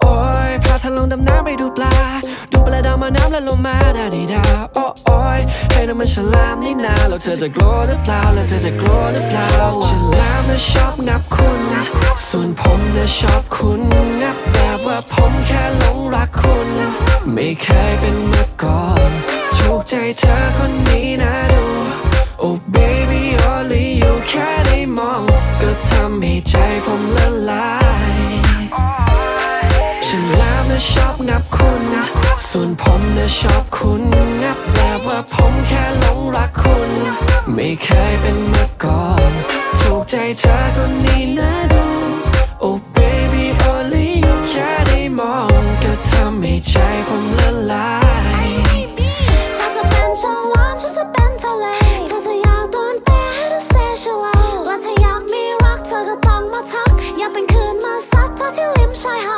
โอ้ยพาเธอลงดำน้ำไปดูปลา ดูปลาดาวมาน้ำและลงมาดาดีดาโอ้โอ้ยให้น้ำมันฉลามนี่นาแล้วเธอจะกลัวหรือเปล่าแล้วเธอจะกลัวหรือเปล่าฉลามน่ะชอบงับคุณส่วนผมน่ะชอบคุณงับแบบว่าผมแค่หลงรักคุณ ไม่เคยเป็นมาก่อน ถูกใจเธอคน นะชอบนับคุณนะ ส่วนผมนะชอบคุณนับแบบว่าผมแค่หลงรักคุณ ไม่เคยเป็นเมื่อก่อน ถูกใจเธอคนนี้นะดู Oh baby only you แค่ได้มองก็ทำให้ใจผมละลายเธอจะเป็นฉลามฉันจะเป็นทะเลเธอจะอยากโดนแปะให้เธอเสียชลาและถ้าอยากมีรักเธอก็ต้องมาทัก อยาเป็นคืนมาซัดเธอที่ริมชายหาด